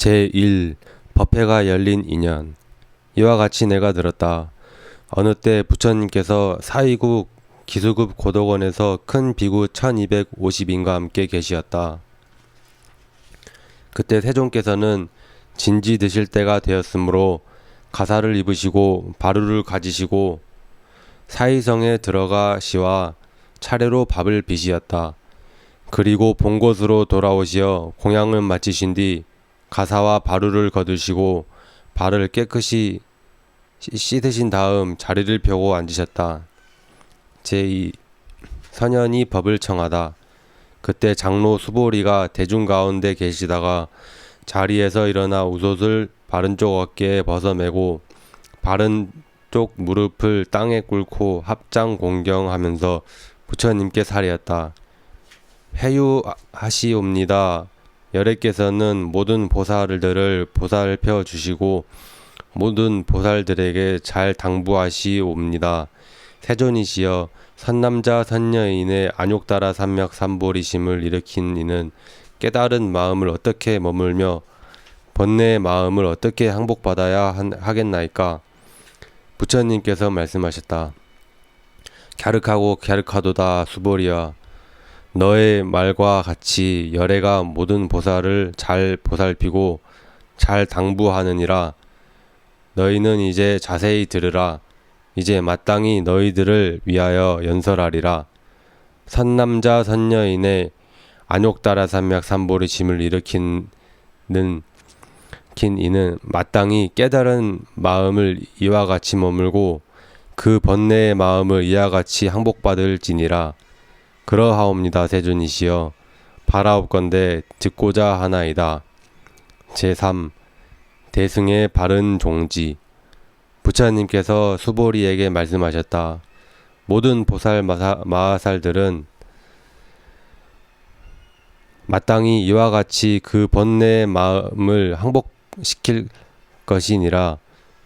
제1 법회가 열린 인연 이와 같이 내가 들었다. 어느 때 부처님께서 사이국 기수급 고덕원에서 큰 비구 1250인과 함께 계시었다. 그때 세종께서는 진지 드실 때가 되었으므로 가사를 입으시고 바루를 가지시고 사이성에 들어가시와 차례로 밥을 비시었다. 그리고 본 곳으로 돌아오시어 공양을 마치신 뒤 가사와 바루를 거두시고 발을 깨끗이 씻- 씻으신 다음 자리를 펴고 앉으셨다. 제2 선현이 법을 청하다. 그때 장로 수보리가 대중 가운데 계시다가 자리에서 일어나 우솥을 바른 쪽 어깨에 벗어매고 바른 쪽 무릎을 땅에 꿇고 합장 공경하면서 부처님께 살이었다. 회유하시옵니다. 여래께서는 모든 보살들을 보살펴 주시고 모든 보살들에게 잘 당부하시옵니다. 세존이시여 선남자 선녀인의 안욕따라 삼맥 삼보리심을 일으킨 이는 깨달은 마음을 어떻게 머물며 번뇌의 마음을 어떻게 항복받아야 한- 하겠나이까? 부처님께서 말씀하셨다. 갸륵하고 갸륵하도다 수보리야. 너의 말과 같이 열애가 모든 보살을 잘 보살피고 잘 당부하느니라. 너희는 이제 자세히 들으라. 이제 마땅히 너희들을 위하여 연설하리라. 선남자 선녀인의 안욕따라 산맥 삼보리 짐을 일으키는 킨 이는 마땅히 깨달은 마음을 이와 같이 머물고 그 번뇌의 마음을 이와 같이 항복받을지니라. 그러하옵니다 세존이시여 바라옵건대 듣고자 하나이다. 제3 대승의 바른 종지 부처님께서 수보리에게 말씀하셨다. 모든 보살 마사, 마하살들은 마땅히 이와 같이 그 번뇌의 마음을 항복시킬 것이니라.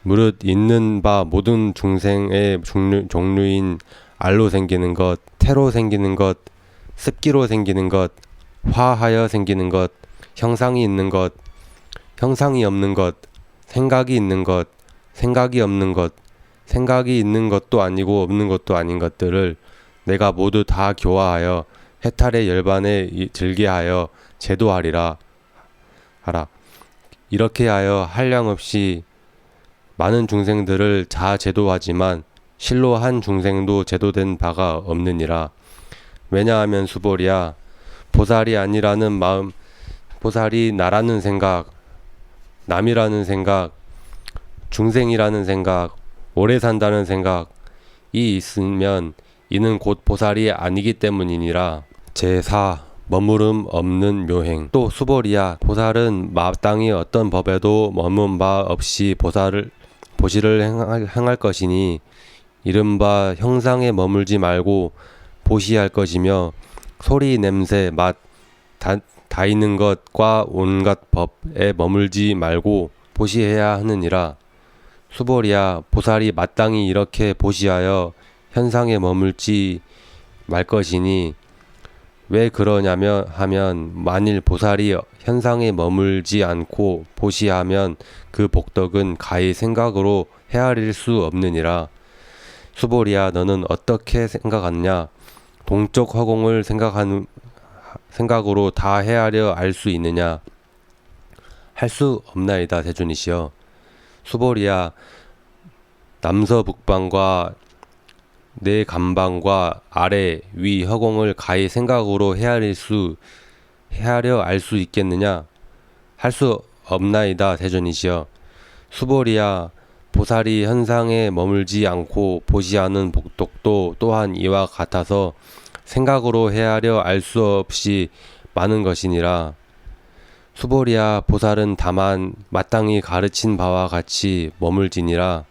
무릇 있는 바 모든 중생의 종류, 종류인 알로 생기는 것, 태로 생기는 것, 습기로 생기는 것, 화하여 생기는 것, 형상이 있는 것, 형상이 없는 것, 생각이 있는 것, 생각이 없는 것, 생각이 있는 것도 아니고 없는 것도 아닌 것들을 내가 모두 다 교화하여 해탈의 열반에 이- 들게 하여 제도하리라 하라. 이렇게 하여 한량 없이 많은 중생들을 자 제도하지만 실로 한 중생도 제도된 바가 없느니라. 왜냐하면 수보리야 보살이 아니라는 마음, 보살이 나라는 생각, 남이라는 생각, 중생이라는 생각, 오래 산다는 생각 이 있으면 이는 곧 보살이 아니기 때문이니라. 제4 머무름 없는 묘행 또 수보리야 보살은 마땅히 어떤 법에도 머문 바 없이 보살을 보시를 행할, 행할 것이니 이른바 형상에 머물지 말고 보시할 것이며 소리 냄새 맛 다, 다 있는 것과 온갖 법에 머물지 말고 보시해야 하느니라 수보리야 보살이 마땅히 이렇게 보시하여 현상에 머물지 말 것이니 왜 그러냐면 하면 만일 보살이 현상에 머물지 않고 보시하면 그 복덕은 가히 생각으로 헤아릴 수 없느니라. 수보리야 너는 어떻게 생각하느냐? 동적 허공을 생각하는 생각으로 다 헤아려 알 수 있느냐? 할 수 없나이다 세존이시여. 수보리야 남서북방과 내 감방과 아래 위 허공을 가히 생각으로 헤아릴 수 헤아려 알 수 있겠느냐 할 수 없나이다 대전이시여 수보리야 보살이 현상에 머물지 않고 보시하는 복독도 또한 이와 같아서 생각으로 헤아려 알 수 없이 많은 것이니라 수보리야 보살은 다만 마땅히 가르친 바와 같이 머물지니라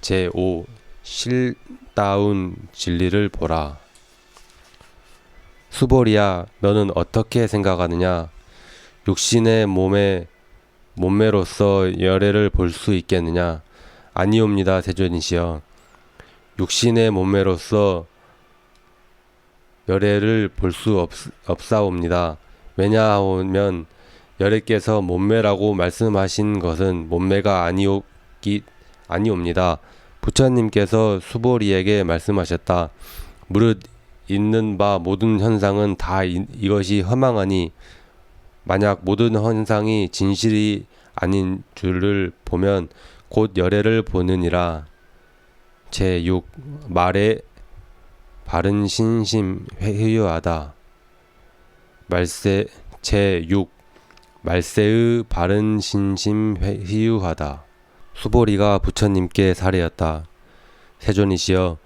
제5 실다운 진리를 보라. 수보리야, 너는 어떻게 생각하느냐? 육신의 몸에 몸매로서 열애를 볼 수 있겠느냐? 아니옵니다, 세존이시여. 육신의 몸매로서 열애를 볼 수 없사옵니다. 왜냐하면 여래께서 몸매라고 말씀하신 것은 몸매가 아니오기 아니옵니다. 부처님께서 수보리에게 말씀하셨다. 무릇 있는 바 모든 현상은 다 이, 이것이 허망하니 만약 모든 현상이 진실이 아닌 줄을 보면 곧 열애를 보느니라. 제6 말에 바른 신심 회유하다. 말세 제6 말세의 바른 신심 회유하다. 수보리가 부처님께 살해였다. 세존이시여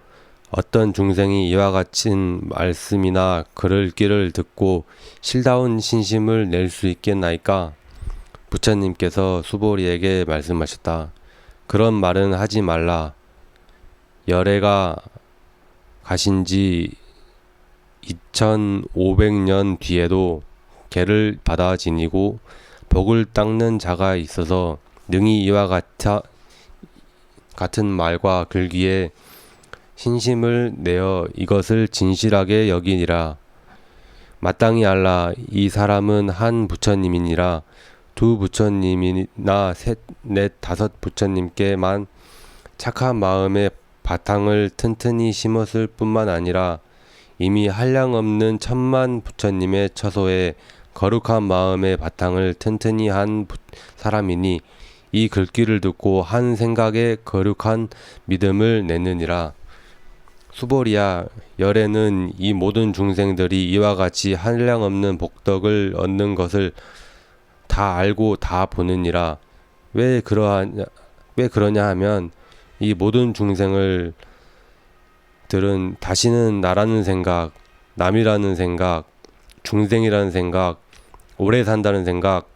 어떤 중생이 이와 같은 말씀이나 글을 길을 듣고 실다운 신심을 낼 수 있겠나이까? 부처님께서 수보리에게 말씀하셨다. 그런 말은 하지 말라. 열애가 가신 지 2500년 뒤에도 개를 받아 지니고 복을 닦는 자가 있어서 능히 이와 같아, 같은 말과 글귀에 신심을 내어 이것을 진실하게 여기니라. 마땅히 알라 이 사람은 한 부처님이니라 두 부처님이나 셋, 넷, 다섯 부처님께만 착한 마음의 바탕을 튼튼히 심었을 뿐만 아니라 이미 한량 없는 천만 부처님의 처소에 거룩한 마음의 바탕을 튼튼히 한 사람이니 이 글귀를 듣고 한 생각에 거룩한 믿음을 내느니라. 수보리야 열에는 이 모든 중생들이 이와 같이 한량 없는 복덕을 얻는 것을 다 알고 다 보느니라. 왜 그러하냐 왜 그러냐 하면 이 모든 중생을 들은 다시는 나라는 생각, 남이라는 생각, 중생이라는 생각, 오래 산다는 생각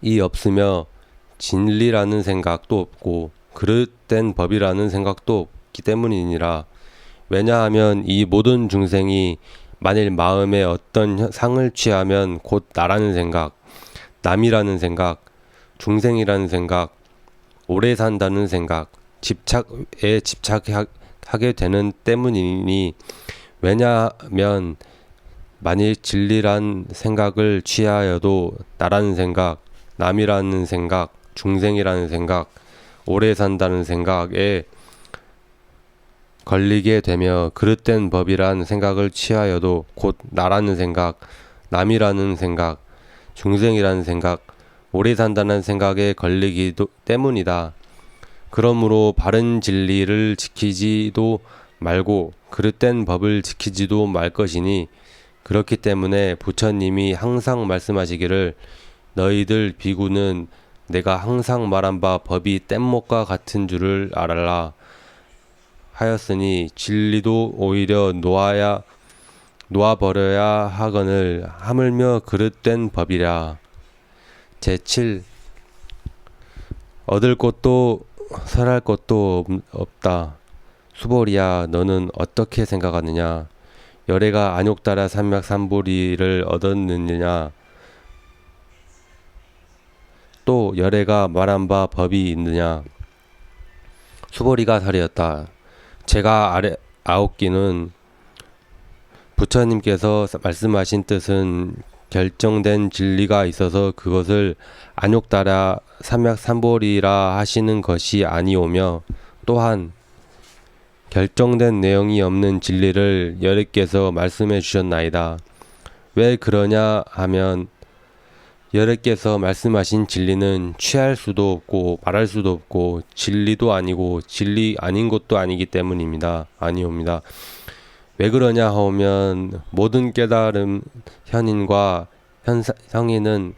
이 없으며 진리라는 생각도 없고 그릇된 법이라는 생각도 없 기 때문이니라. 왜냐하면 이 모든 중생이 만일 마음에 어떤 상을 취하면 곧 나라는 생각, 남이라는 생각, 중생이라는 생각, 오래 산다는 생각, 집착에 집착하게 되는 때문이니 왜냐하면 만일 진리란 생각을 취하여도 나라는 생각, 남이라는 생각, 중생이라는 생각, 오래 산다는 생각에 걸리게 되며 그릇된 법이란 생각을 취하여도 곧 나라는 생각, 남이라는 생각, 중생이라는 생각, 오래 산다는 생각에 걸리기 때문이다. 그러므로 바른 진리를 지키지도 말고 그릇된 법을 지키지도 말 것이니 그렇기 때문에 부처님이 항상 말씀하시기를 너희들 비구는 내가 항상 말한 바 법이 뗏목과 같은 줄을 알아라 하였으니 진리도 오히려 놓아야 놓아버려야 하거늘 하물며 그릇된 법이라. 제7 얻을 것도 설할 것도 없다. 수보리야 너는 어떻게 생각하느냐? 열애가 안욕 따라 삼맥 삼보리를 얻었느냐? 또 열애가 말한 바 법이 있느냐? 수보리가 살이었다. 제가 아래 아홉기는 부처님께서 말씀하신 뜻은 결정된 진리가 있어서 그것을 안욕따라 삼약삼보리라 하시는 것이 아니오며 또한 결정된 내용이 없는 진리를 여러께서 말씀해 주셨나이다. 왜 그러냐 하면 여러께서 말씀하신 진리는 취할 수도 없고 말할 수도 없고 진리도 아니고 진리 아닌 것도 아니기 때문입니다. 아니옵니다. 왜 그러냐 하면 모든 깨달음 현인과 현사, 성인은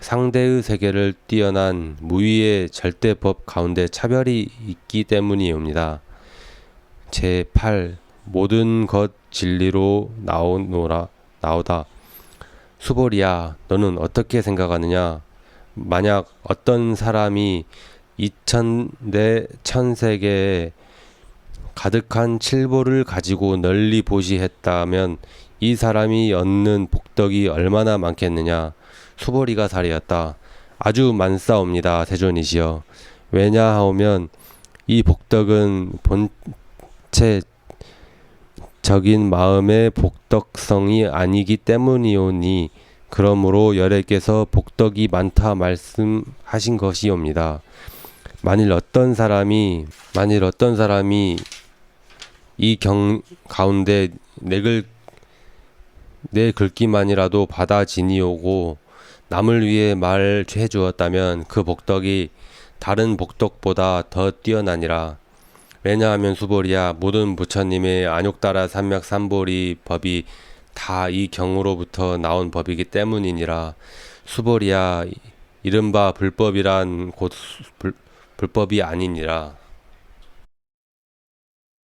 상대의 세계를 뛰어난 무위의 절대법 가운데 차별이 있기 때문이옵니다. 제8 모든 것 진리로 나오노라 나오다 수보리야, 너는 어떻게 생각하느냐? 만약 어떤 사람이 이천대 천세계에 가득한 칠보를 가지고 널리 보시했다면 이 사람이 얻는 복덕이 얼마나 많겠느냐? 수보리가 살이었다. 아주 많사옵니다, 세존이시여. 왜냐하면 이 복덕은 본체 적인 마음의 복덕성이 아니기 때문이오니 그러므로 여래께서 복덕이 많다 말씀하신 것이옵니다. 만일 어떤 사람이 만일 어떤 사람이 이 경 가운데 내글 내 글기만이라도 받아 지니오고 남을 위해 말해 주었다면 그 복덕이 다른 복덕보다 더 뛰어나니라. 왜냐하면 수보리야 모든 부처님의 안욕따라 삼맥 삼보리 법이 다 이 경으로부터 나온 법이기 때문이니라. 수보리야 이른바 불법이란 곧 수- 불, 불법이 아니니라.